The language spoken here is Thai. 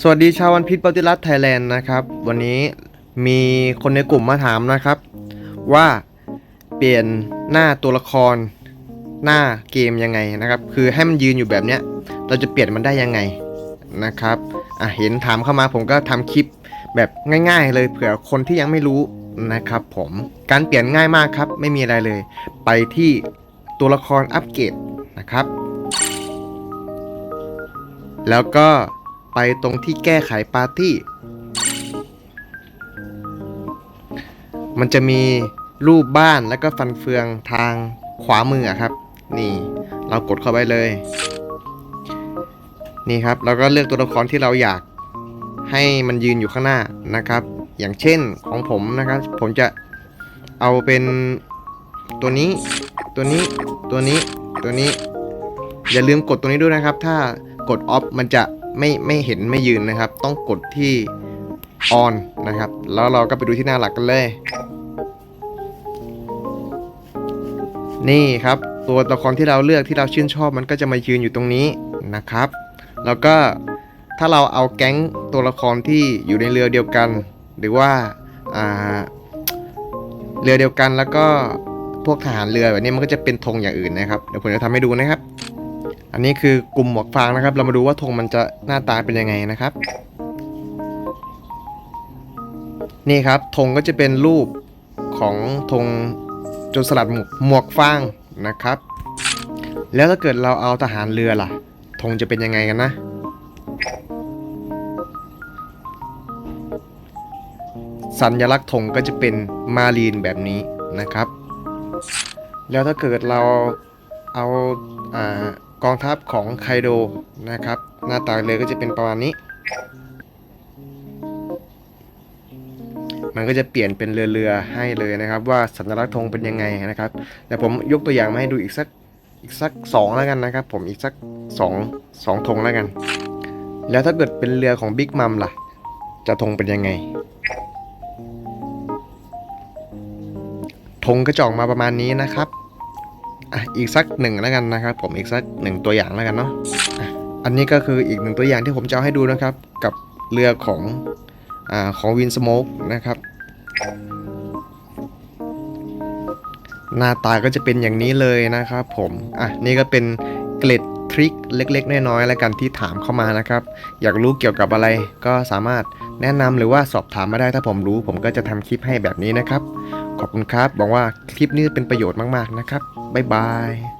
สวัสดีชาววันพิษปฏิรัติไทยแลนด์นะครับ วันนี้มีคนในกลุ่มมาถามนะครับ ว่าเปลี่ยนหน้าตัวละคร หน้าเกมยังไงนะครับ คือให้มันยืนอยู่แบบเนี้ย เราจะเปลี่ยนมันได้ยังไงนะครับอะเห็นถามเข้ามาผมก็ทำคลิปแบบง่าย ๆ เลยเผื่อคนที่ยังไม่รู้นะครับ ผมการเปลี่ยนง่ายมากครับ ไม่มีอะไรเลย ไปที่ตัวละครอัปเกรดนะครับ แล้วก็ ไปตรงที่แก้ไขปาร์ตี้ มันจะมีรูปบ้านแล้วก็ฟันเฟืองทางขวามือครับ นี่เรากดเข้าไปเลย นี่ครับเราก็เลือกตัวละครที่เราอยากให้มันยืนอยู่ข้างหน้านะครับ อย่างเช่นของผมนะครับ ผมจะเอาเป็นตัวนี้ ตัวนี้ ตัวนี้ ตัวนี้ อย่าลืมกดตัวนี้ด้วยนะครับ ถ้ากดออฟมันจะ ไม่ไม่เห็นไม่ยืนนะครับ ต้องกดที่ออนนะครับ แล้วเราก็ไปดูที่หน้าหลักกันเลย นี่ครับ ตัวละครที่เราเลือกที่เราชื่นชอบมันก็จะมายืนอยู่ตรงนี้นะครับ แล้วก็ถ้าเราเอาแก๊งตัวละครที่อยู่ในเรือเดียวกัน หรือว่าอ่าเรือเดียวกันแล้วก็พวกทหารเรือแบบนี้มันก็จะเป็นธงอย่างอื่นนะครับ เดี๋ยวผมจะทำให้ดูนะครับ อันนี้คือกลุ่มหมวกฟางนะครับ เรามาดูว่าธงมันจะหน้าตาเป็นยังไงนะครับ นี่ครับธงก็จะเป็นรูปของธงจรสลัดหมวกหมวกฟางนะครับ แล้วถ้าเกิดเราเอาทหารเรือล่ะธงจะเป็นยังไงกันนะสัญลักษณ์ธงก็จะเป็นมารีนแบบนี้นะครับ แล้วถ้าเกิดเรา กองทัพของไคโดนะครับ หน้าตาเรือก็จะเป็นประมาณนี้ มันก็จะเปลี่ยนเป็นเรือเรือๆให้เลยนะครับ ว่าสัญลักษณ์ธงเป็นยังไงนะครับแต่ผมยกตัวอย่างมาให้ดูอีกสักอีกสักสองแล้วกันนะครับ ผมอีกสักสองสองธงแล้วกัน แล้วถ้าเกิดเป็นเรือของบิ๊กมัมล่ะ จะธงเป็นยังไงธงก็จะออกมาประมาณนี้นะครับ อะอีกสักหนึ่งแล้วกันนะครับ ผมอีกสักหนึ่งตัวอย่างแล้วกันเนาะอันนี้ก็คืออีกหนึ่งตัวอย่างที่ผมจะเอาให้ดูนะครับ กับเรือของอ่าของวินสโมกนะครับหน้าตาก็จะเป็นอย่างนี้เลยนะครับผม อะ นี่ก็เป็นเกล็ด ทริคเล็กๆ น้อยๆแล้วกันที่ถามเข้ามานะครับ อยากรู้เกี่ยวกับอะไรก็สามารถแนะนำหรือว่าสอบถามมาได้ถ้าผมรู้ ผมก็จะทำคลิปให้แบบนี้นะครับ ขอบคุณครับหวังว่าคลิปนี้เป็นประโยชน์มากๆนะครับบ๊ายบาย